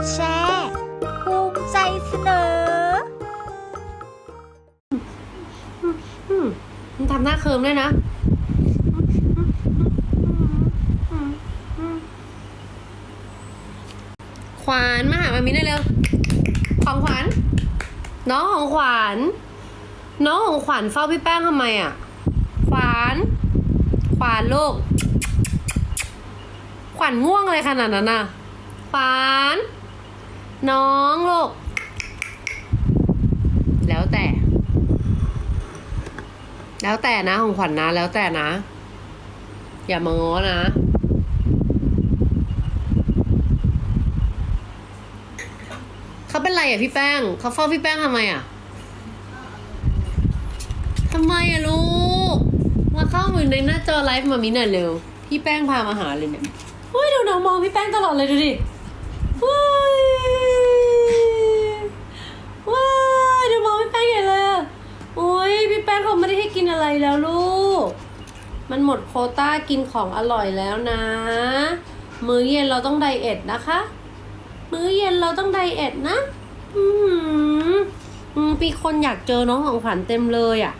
ดแชร์ภูมิใจเสนอมันทำหน้าเคิมด้วยนะ ขวานมาหามามิได้เร็วของขวัญน้องของขวัญน้องของขวัญเฝ้าพี่แป้งทำไมอะ ขวาน ขวานลูก ขวัญง่วงอะไรขนาดนั้นน่ะ ขวาน น้องลูก แล้วแต่ แล้วแต่นะของขวัญนะแล้วแต่นะ อย่ามาง้อนะ เขาเป็นไรอะพี่แป้ง เขาเฝ้าพี่แป้งทำไมอะทำไมอะลูก มาเข้ามาในหน้าจอไลฟ์มามิหน่อยเร็ว พี่แป้งพามาหาเลยเนี่ยเฮ้ยดูน้องมองพี่แป้งตลอดเลยดูดิเฮ้ยว้ายดูมองพี่แป้งใหญ่เลยอะโอ้ยพี่แป้งเขาไม่ได้ให้กินอะไร แล้วลูก มันหมดโคต้ากินของอร่อยแล้วนะ มื้อเย็นเราต้องไดเอทนะคะ มื้อเย็นเราต้องไดเอทนะ อืมมีคนอยากเจอน้องของขวัญเต็มเลยอะ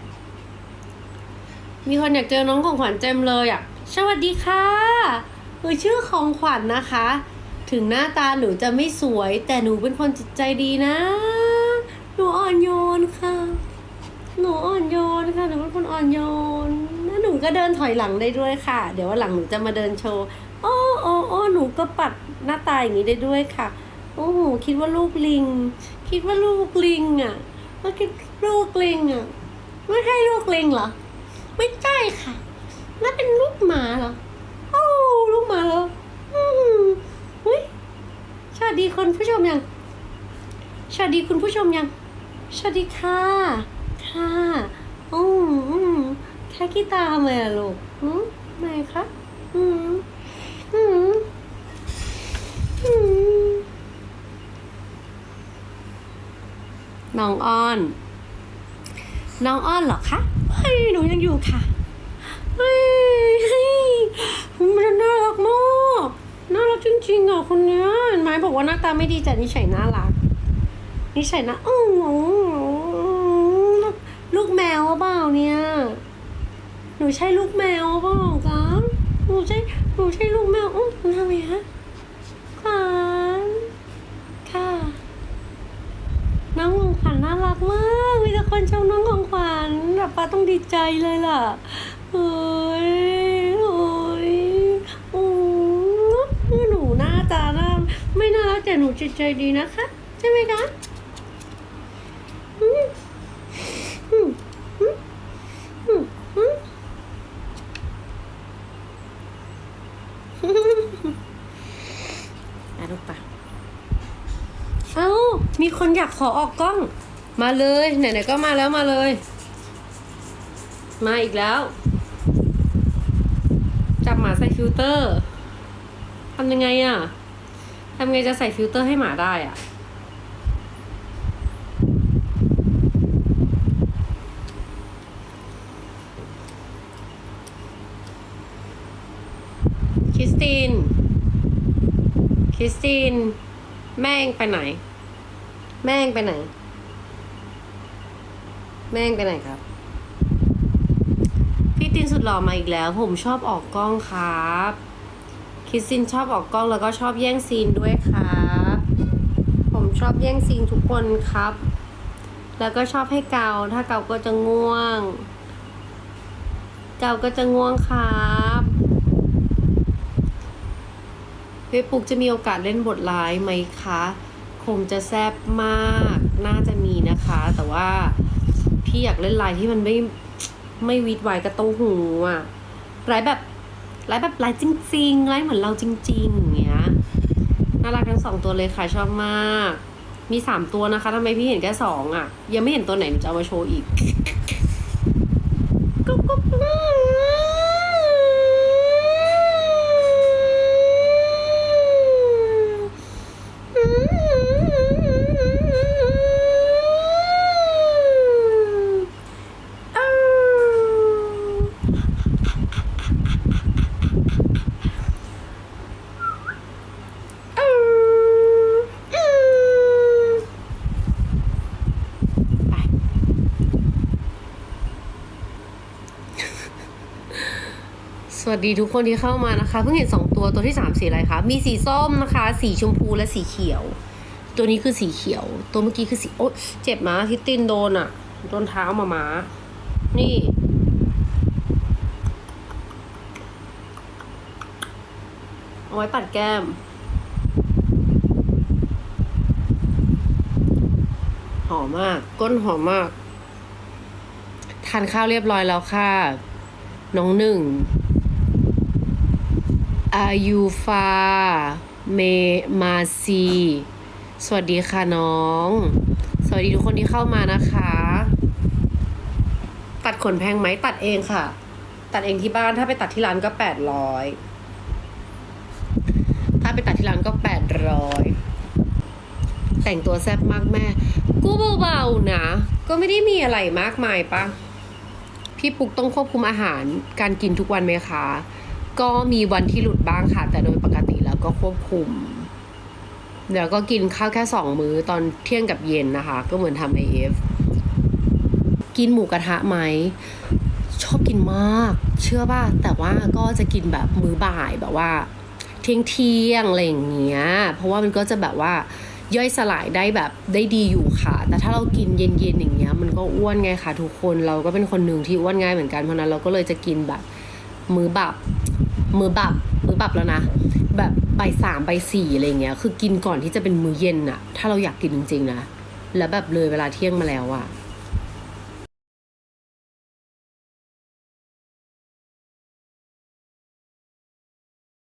มีคนอยากเจอน้องของขวัญเต็มเลยอะ สวัสดีค่ะหนูชื่อของขวัญนะคะ ถึงหน้าตาหนูจะไม่สวย แต่หนูเป็นคนจิตใจดีนะ หนูอ่อนโยนค่ะ หนูอ่อนโยนค่ะหนูเป็นคนอ่อนโยนแล้วหนูก็เดินถอยหลังได้ด้วยค่ะ เดี๋ยววันหลังหนูจะมาเดินโชว์โอ้โอ้โอ้หนูก็ปัดหน้าตาอย่างนี้ได้ด้วยค่ะ โอ้โหคิดว่าลูกลิง คิดว่าลูกลิงอะว่าคิดลูกลิงอะไม่ใช่ลูกลิงเหรอไม่ใช่ค่ะนั่นเป็นลูกหมาเหรอโอ้ลูกหมาเหรออืมอุ้ยสวัสดีคุณผู้ชมยังสวัสดีคุณผู้ชมยังสวัสดีค่ะ ค่ะอืมอืมแค่กีตาร์ทำไมอะลูกอืมทำไมคะอืมอืมอืมน้องอ้อน น้องอ้อนเหรอคะเฮ้ยหนูยังอยู่ค่ะเฮ้ยมันน่ารักมากน่ารักจริงๆอะคนเนี้ยไหมบอกว่าหน้าตาไม่ดีแต่นิสัยน่ารักนิสัยนะอือ ลูกแมวเปล่าเนี่ย หนูใช่ลูกแมวเปล่าคะหนูใช่หนูใช่ลูกแมวอื้อทำไมฮะขวัญค่ะน้องของขวัญน่ารักมากมีแต่คนชมน้องของขวัญแบบป้าต้องดีใจเลยล่ะเฮ้ยโอ้ยโอ้ยหนูหน้าตาน้าไม่น่ารักแต่หนูจิตใจดีนะคะ ใช่ไหมคะอืมอืมอืมอืมอืม อะลูกปะเอ้า มีคนอยากขอออกกล้อง มาเลย ไหนๆก็มาแล้วมาเลย มาอีกแล้ว จับหมาใส่ฟิลเตอร์ทำยังไงอะทำไงจะใส่ฟิลเตอร์ให้หมาได้อะ คริสติน คริสติน แม่งไปไหน แม่งไปไหน แม่งไปไหนครับ พี่ตินสุดหล่อมาอีกแล้ว ผมชอบออกกล้องครับ คริสตินชอบออกกล้องแล้วก็ชอบแย่งซีนด้วยครับ ผมชอบแย่งซีนทุกคนครับ แล้วก็ชอบให้เกา ถ้าเกาก็จะง่วง เกาก็จะง่วงครับ พี่ปุ๊กจะมีโอกาสเล่นบทร้ายไหมคะ คงจะแซบมาก น่าจะมีนะคะ แต่ว่าพี่อยากเล่นลายที่มันไม่ไม่วิดไวกระต้องหูอะร้ายแบบร้ายแบบร้ายจริงๆร้ายเหมือนเราจริงๆอย่างเงี้ย น่ารักทั้งสองตัวเลยค่ะชอบมาก มีสามตัวนะคะทำไมพี่เห็นแค่สองอะยังไม่เห็นตัวไหนหนูจะเอามาโชว์อีกกกุ๊กกุ๊ก อ วัสดีทุกคนที่เข้ามานะคะ เพิ่งเห็นสองตัวตัวที่สามสีอะไรคะ มีสีส้มนะคะ สีชมพูและสีเขียว ตัวนี้คือสีเขียว ตัวเมื่อกี้คือสีโอ๊ยเจ็บมาที่ตินโดนอะโดนเท้ามามานี่ เอาไว้ปัดแก้ม หอมมาก ก้นหอมมาก ทานข้าวเรียบร้อยแล้วค่ะ น้องหนึ่ง อายูฟา เมมาซี สวัสดีค่ะน้อง สวัสดีทุกคนที่เข้ามานะคะ ตัดขนแพงไหมตัดเองค่ะ ตัดเองที่บ้านถ้าไปตัดที่ร้านก็แปดร้อยถ้าไปตัดที่ร้านก็แปดร้อยแต่งตัวแซ่บมากแม่ กูเบาๆนะ ก็ไม่ได้มีอะไรมากมายปะพี่ปุ๊กต้องควบคุมอาหารการกินทุกวันไหมคะ ก็มีวันที่หลุดบ้างค่ะ แต่โดยปกติแล้วก็ควบคุม เดี๋ยวก็กินข้าวแค่สองมื้อตอนเที่ยงกับเย็นนะคะ ก็เหมือนทำไอเอฟกินหมูกระทะไหมชอบกินมาก เชื่อป่ะแต่ว่าก็จะกินแบบมื้อบ่ายแบบว่า เที่ยงเที่ยงอะไรอย่างเงี้ย เพราะว่ามันก็จะแบบว่าย่อยสลายได้แบบได้ดีอยู่ค่ะ แต่ถ้าเรากินเย็นๆอย่างเงี้ย มันก็อ้วนไงค่ะ ทุกคนเราก็เป็นคนหนึ่งที่อ้วนง่ายเหมือนกันเพราะนั้นเราก็เลยจะกินแบบมือบับ มือบับมือบับแล้วนะ แบบใบสามใบสี่อะไรเงี้ย คือกินก่อนที่จะเป็นมื้อเย็นอะถ้าเราอยากกินจริงๆนะ แล้วแบบเลยเวลาเที่ยงมาแล้วอะ